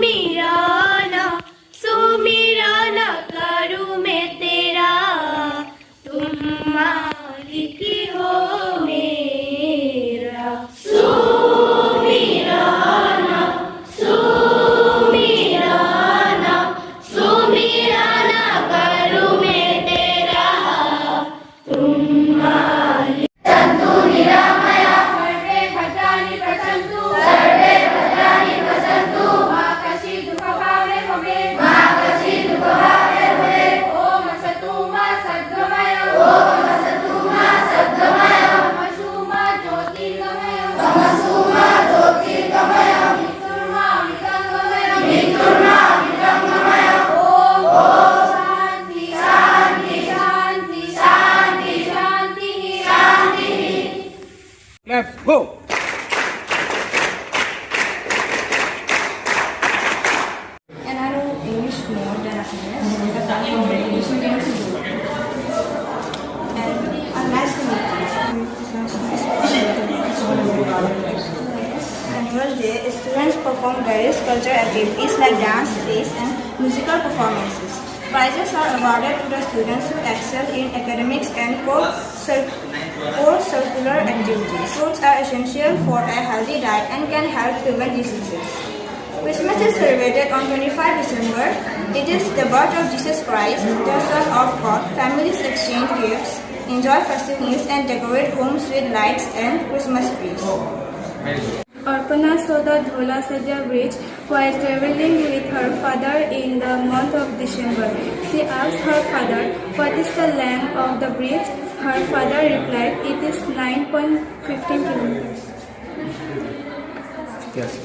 सुमिराना सुमिराना करूँ मैं तेरा तुम मालिक day, students perform various cultural activities like dance, plays, and musical performances. Prizes are awarded to the students who excel in academics and co-curricular activities. Fruits are essential for a healthy diet and can help prevent diseases. Christmas is celebrated on 25 December. It is the birth of Jesus Christ, the Son of God. Families exchange gifts, enjoy festive meals, and decorate homes with lights and Christmas trees. Arpana Soda Dhola Saja Bridge while traveling with her father in the month of December. She asked her father, what is the length of the bridge? Her father replied, it is 9.15 kilometers. Yes,